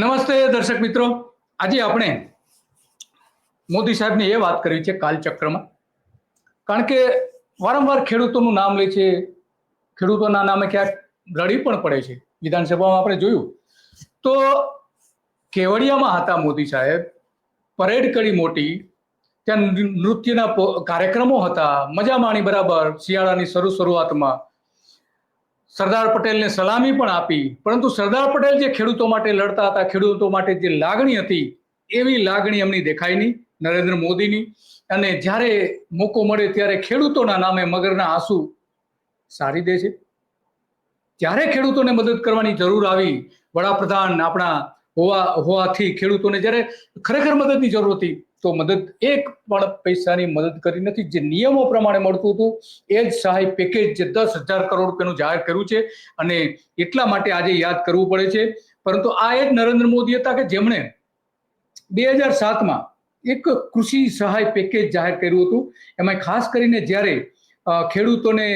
નમસ્તે દર્શક મિત્રો. આજે આપણે મોદી સાહેબની એ વાત કરી છે કાલચક્રમાં. કારણ કે વારંવાર ખેડૂતોનું નામ લે છે. ખેડૂતોના નામે ક્યાંક રડી પણ પડે છે. વિધાનસભામાં આપણે જોયું. તો કેવડિયામાં હતા મોદી સાહેબ. પરેડ કરી મોટી. ત્યાં નૃત્યના કાર્યક્રમો હતા. મજા માણી બરાબર. શિયાળાની શરૂ શરૂઆતમાં. સરદાર પટેલને સલામી પણ આપી. પરંતુ સરદાર પટેલ જે ખેડૂતો માટે લડતા હતા, ખેડૂતો માટે જે લાગણી હતી, એવી લાગણી એમની દેખાય નહીં, નરેન્દ્ર મોદીની. અને જ્યારે મોકો મળે ત્યારે ખેડૂતોના નામે મગરના આંસુ સારી દે છે. જ્યારે ખેડૂતોને મદદ કરવાની જરૂર આવી, વડાપ્રધાન આપણા હોવા હોવાથી ખેડૂતોને જ્યારે ખરેખર મદદની જરૂર હતી તો મદદ એક પણ પૈસાની મદદ કરી નથી. જે નિયમો પ્રમાણે મળતું હતું, એ જ સહાય પેકેજ જે દસ હજાર કરોડ રૂપિયાનું જાહેર કર્યું છે અને એટલા માટે આજે યાદ કરવું પડે છે. પરંતુ આ એ જ નરેન્દ્ર મોદી હતા કે જેમણે બે હજાર સાતમાં એક કૃષિ સહાય પેકેજ જાહેર કર્યું હતું. એમાં ખાસ કરીને જ્યારે ખેડૂતોને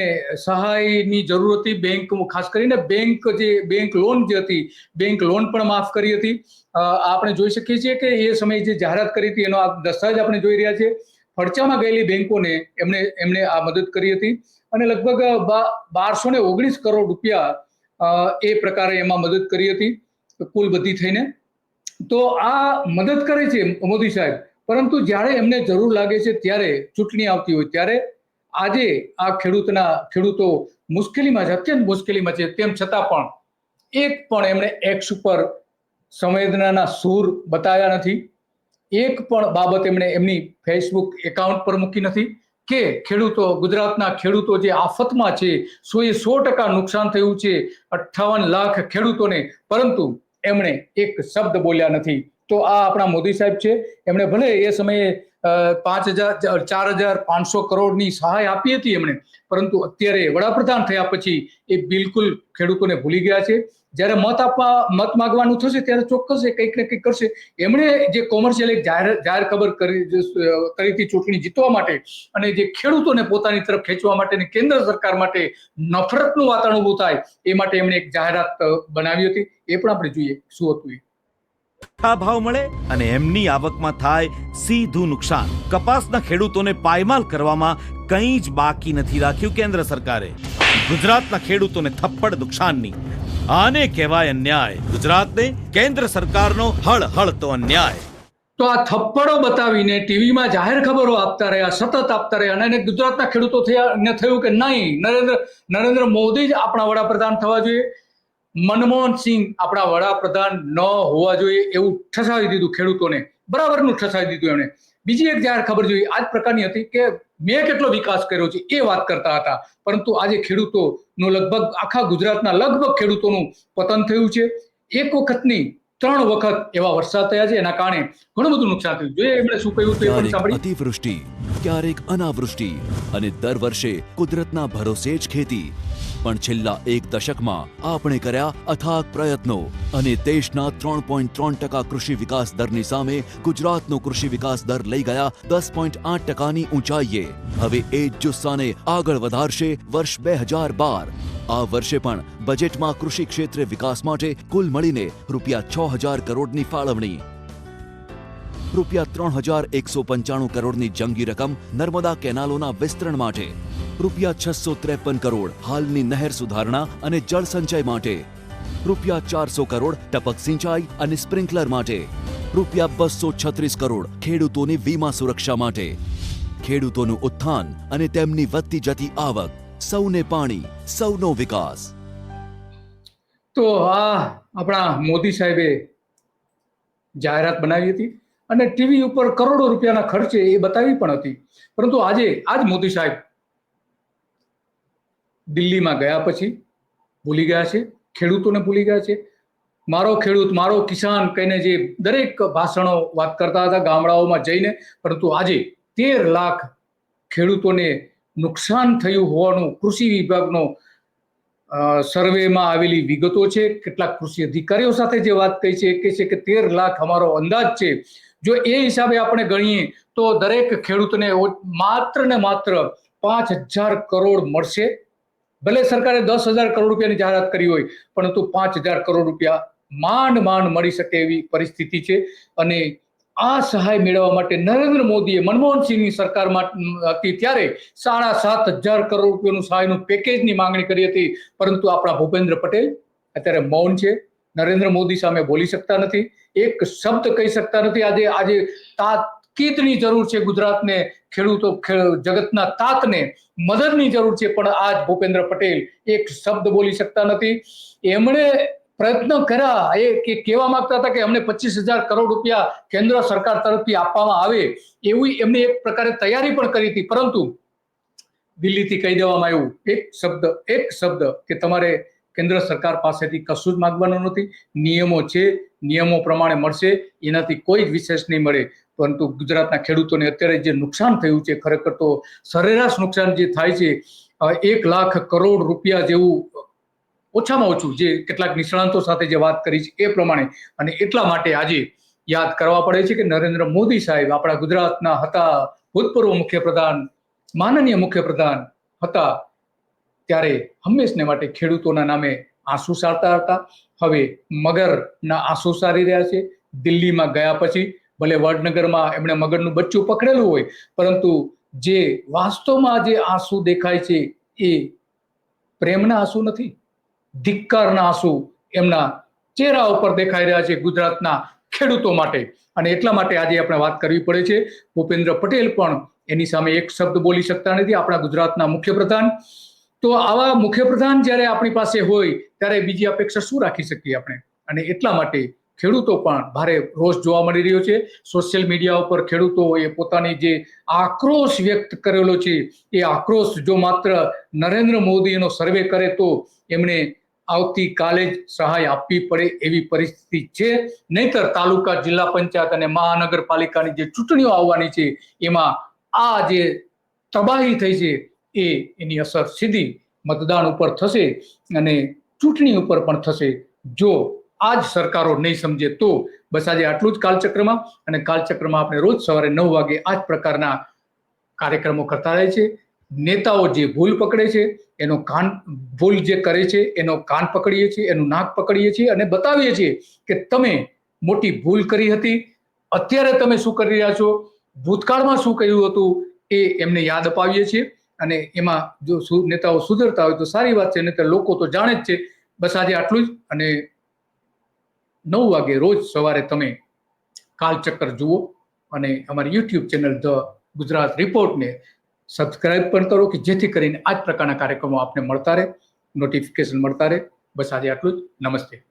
સહાયની જરૂર હતી બેંક ખાસ કરીને બેંક જે બેંક લોન જે હતી બેંક લોન પણ માફ કરી હતી. આપણે જોઈ શકીએ છીએ કે એ સમયે જે જાહેરાત કરી હતી, એનો આ દસ્તાવેજ આપણે જોઈ રહ્યા છીએ. ફડચામાં ગયેલી બેંકોને એમણે એમણે આ મદદ કરી હતી અને લગભગ બારસો ને ઓગણીસ કરોડ રૂપિયા એ પ્રકારે એમાં મદદ કરી હતી, કુલ બધી થઈને. તો આ મદદ કરે છે મોદી સાહેબ, પરંતુ જ્યારે એમને જરૂર લાગે છે, ત્યારે ચૂંટણી આવતી હોય, ત્યારે આજે આ ખેડૂતના ખેડૂતો મુશ્કેલીમાં છે, અત્યંત મુશ્કેલીમાં છે. તેમ છતાં પણ એક પણ એમણે એક્સ ઉપર સંવેદનાના સૂર બતાવ્યા નથી. એક પણ બાબત એમણે એમની ફેસબુક એકાઉન્ટ પર મૂકી નથી કે ખેડૂતો, ગુજરાતના ખેડૂતો જે આફતમાં છે, સો એ સો ટકા નુકસાન થયું છે, અઠ્ઠાવન લાખ ખેડૂતોને, પરંતુ એમણે એક શબ્દ બોલ્યા નથી. તો આ આપણા મોદી સાહેબ છે. એમણે ભલે એ સમયે પાંચ હજાર ચાર હજાર પાંચસો કરોડની સહાય આપી હતી એમણે. પરંતુ અત્યારે વડાપ્રધાન થયા પછી એ બિલકુલ ખેડૂતોને ભૂલી ગયા છે. જ્યારે મત આપવા, મત માગવાનું થશે ત્યારે ચોક્કસ એ કંઈક ને કંઈક કરશે. એમણે જે કોમર્શિયલ એક જાહેર જાહેર ખબર કરી હતી ચૂંટણી જીતવા માટે અને જે ખેડૂતોને પોતાની તરફ ખેંચવા માટે અને કેન્દ્ર સરકાર માટે નફરતનું વાતાવરણ ઊભું થાય એ માટે એમણે એક જાહેરાત બનાવી હતી. એ પણ આપણે જોઈએ, શું હતું એ. ભાવ મળે અને એમની આવકમાં થાય સીધું નુકસાન. કપાસના ખેડૂતોને પાયમાલ કરવામાં કંઈ જ બાકી નથી રાખ્યું કેન્દ્ર સરકારે. ગુજરાતના ખેડૂતોને થપ્પડ નુકસાનની. આને કહેવાય અન્યાય. ગુજરાતને કેન્દ્ર સરકારનો હળ હળતો અન્યાય. તો આ થપ્પડો બતાવીને ટીવીમાં જાહેર ખબરો આપતા રહ્યા, સતત આપતા રહ્યા અને ગુજરાતના ખેડૂતો થયા થયું કે નહીં? નરેન્દ્ર નરેન્દ્ર મોદી જ આપણા વડાપ્રધાન થવા જોઈએ. મનમોહન સિંહ આપણા વડાપ્રધાન ન હોવા જોઈએ એવું ઠસાવી દીધું ખેડૂતોને. બરાબરનું ઠસાવી દીધું એમણે. બીજી એક જાહેર ખબર જોઈ આ જ પ્રકારની હતી કે મેં કેટલો વિકાસ કર્યો છે એ વાત કરતા હતા. પરંતુ આજે ખેડૂતોનું લગભગ આખા ગુજરાતના લગભગ ખેડૂતોનું પતન થયું છે. એક વખતની ત્રણ વખત એવા વરસાદ થયા છે એના કારણે ઘણું બધું નુકસાન થયું. જોઈએ એમણે શું કહ્યું તે પણ સાંભળી અતિવૃષ્ટિ ક્યારેક અનાવૃષ્ટિ અને દર વર્ષે કુદરતના ભરોસે જ ખેતી. પણ છેલ્લા એક દશકમાં આપણે કર્યા અથાગ પ્રયત્નો અને દેશના ત્રણ પોઈન્ટ ત્રણ ટકા કૃષિ વિકાસ દરની સામે ગુજરાતનો કૃષિ વિકાસ દર લઈ ગયા દસ પોઈન્ટ આઠ ટકાની ઊંચાઈએ. હવે એ જ જુસ્સાને આગળ વધારશે વર્ષ બે હજાર બાર. આ વર્ષે પણ બજેટમાં કૃષિ ક્ષેત્રે વિકાસ માટે કુલ મળીને રૂપિયા છ હજાર કરોડની ફાળવણી. રૂપિયા ત્રણ હજાર એકસો પંચાણું કરોડની જંગી રકમ નર્મદા કેનાલોના વિસ્તરણ માટે. રૂપિયા છસો ત્રેપન કરોડ હાલની નહેર સુધારણા અને જળ સંચય માટે. રૂપિયા ચારસો કરોડ ટપક સિંચાઈ અને સ્પ્રિંકલર માટે. રૂપિયા બસો છત્રીસ કરોડ ખેડૂતોની વીમા સુરક્ષા માટે. ખેડૂતોનું ઉત્થાન અને તેમની વધતી જતી આવક. સૌને પાણી, સૌનો વિકાસ. તો આ આપણા મોદી સાહેબે જાહેરાત બનાવી હતી અને ટીવી ઉપર કરોડો રૂપિયાના ખર્ચે એ બતાવી પણ હતી. પરંતુ આજે આજ મોદી સાહેબ દિલ્હીમાં ગયા પછી ભૂલી ગયા છે, ખેડૂતોને ભૂલી ગયા છે. મારો ખેડૂત, મારો કિસાન કહીને જે દરેક ભાષણો વાત કરતા હતા ગામડાઓમાં જઈને, પરંતુ આજે તેર લાખ ખેડૂતોને નુકસાન થયું હોવાનું કૃષિ વિભાગનો સર્વેમાં આવેલી વિગતો છે. કેટલાક કૃષિ અધિકારીઓ સાથે જે વાત કહી છે, એ કહે છે કે તેર લાખ અમારો અંદાજ છે. જો એ હિસાબે આપણે ગણીએ, તો દરેક ખેડૂતને માત્ર ને માત્ર પાંચ હજાર કરોડ મળશે. ભલે સરકારે દસ હજાર કરોડ રૂપિયાની જાહેરાત કરી હોય, પરંતુ પાંચ હજાર કરોડ રૂપિયા માંડ માંડ મળી શકે એવી પરિસ્થિતિ છે. અને આ સહાય મેળવવા માટે નરેન્દ્ર મોદીએ મનમોહનસિંહની સરકારમાં હતી ત્યારે સાડા સાત હજાર કરોડ રૂપિયાનું સહાયનું પેકેજની માંગણી કરી હતી. પરંતુ આપણા ભૂપેન્દ્ર પટેલ અત્યારે મૌન છે. નરેન્દ્ર મોદી સામે બોલી શકતા નથી. એક શબ્દ કહી શકતા નથી. આજે આજે તાકીદની જરૂર છે ગુજરાતને, ખેડૂતો જગતના તાતને મદદની જરૂર છે. પણ આજ ભૂપેન્દ્ર પટેલ એક શબ્દ બોલી શકતા નથી. એમણે પ્રયત્ન કર્યા એ કે કહેવા માંગતા હતા કે અમને પચીસ હજાર કરોડ રૂપિયા કેન્દ્ર સરકાર તરફથી આપવામાં આવે. એવી એમને એક પ્રકારે તૈયારી પણ કરી હતી. પરંતુ દિલ્હીથી કહી દેવામાં આવ્યું, એક શબ્દ એક શબ્દ કે તમારે કેન્દ્ર સરકાર પાસેથી કશું જ માગવાનું નથી. નિયમો છે, નિયમો પ્રમાણે મળશે. એનાથી કોઈ જ વિશેષ નહીં મળે. પરંતુ ગુજરાતના ખેડૂતોને અત્યારે જે નુકસાન થયું છે, ખરેખર તો સરેરાશ નુકસાન જે થાય છે એક લાખ કરોડ રૂપિયા જેવું ઓછામાં ઓછું જે કેટલાક નિષ્ણાંતો સાથે જે વાત કરી છે એ પ્રમાણે અને એટલા માટે આજે યાદ કરવા પડે છે કે નરેન્દ્ર મોદી સાહેબ આપણા ગુજરાતના હતા ભૂતપૂર્વ મુખ્યપ્રધાન, માનનીય મુખ્યપ્રધાન હતા ત્યારે હંમેશને માટે ખેડૂતોના નામે આંસુ સારતા હતા. હવે મગરના આંસુ સારી રહ્યા છે. દિલ્હીમાં ગયા પછી ભલે વડનગરમાં એમણે મગરનું બચ્ચું પકડેલું હોય, પરંતુ જે વાસ્તવમાં જે આંસુ દેખાય છે એ પ્રેમના આંસુ નથી. ધિક્કારના આંસુ એમના ચહેરા ઉપર દેખાઈ રહ્યા છે ગુજરાતના ખેડૂતો માટે. અને એટલા માટે આજે આપણે વાત કરવી પડે છે. ભૂપેન્દ્ર પટેલ પણ એની સામે એક શબ્દ બોલી શકતા નથી, આપણા ગુજરાતના મુખ્યપ્રધાન. તો આવા મુખ્યપ્રધાન જ્યારે આપણી પાસે હોય, ત્યારે બીજી અપેક્ષા શું રાખી શકીએ આપણે? અને એટલા માટે ખેડૂતો પણ ભારે રોષ જોવા મળી રહ્યો છે. સોશિયલ મીડિયા ઉપર ખેડૂતો એ પોતાની જે આક્રોશ વ્યક્ત કરેલો છે, એ આક્રોશ જો માત્ર નરેન્દ્ર મોદીનો સર્વે કરે તો એમણે આવતીકાલે જ સહાય આપવી પડે એવી પરિસ્થિતિ છે. નહીતર તાલુકા જિલ્લા પંચાયત અને મહાનગરપાલિકાની જે ચૂંટણીઓ આવવાની છે, એમાં આ જે તબાહી થઈ છે, એ એની અસર સીધી મતદાન ઉપર થશે અને ચૂંટણી ઉપર પણ થશે. જો આ જ સરકારો નહીં સમજે તો બસ આજે આટલું જ કાલચક્રમાં અને કાલચક્રમાં આપણે રોજ સવારે નવ વાગે આ જ પ્રકારના કાર્યક્રમો કરતા રહે છે. નેતાઓ જે ભૂલ પકડે છે, એનો કાન, ભૂલ જે કરે છે, એનો કાન પકડીએ છીએ, એનું નાક પકડીએ છીએ અને બતાવીએ છીએ કે તમે મોટી ભૂલ કરી હતી. અત્યારે તમે શું કરી રહ્યા છો? ભૂતકાળમાં શું કહ્યું હતું એ એમને યાદ અપાવીએ છીએ અને એમાં જો નેતાઓ સુધરતા હોય તો સારી વાત છે નહીં તો લોકો તો જાણે જ છે. બસ આજે આટલું જ અને નવ વાગે રોજ સવારે તમે કાલચક્કર જુઓ અને અમારી યુટ્યુબ ચેનલ ધ ગુજરાત રિપોર્ટને સબસ્ક્રાઇબ પણ કરો કે જેથી કરીને આ જ પ્રકારના કાર્યક્રમો આપને મળતા રહે, નોટિફિકેશન મળતા રહે. બસ આજે આટલું જ. નમસ્તે.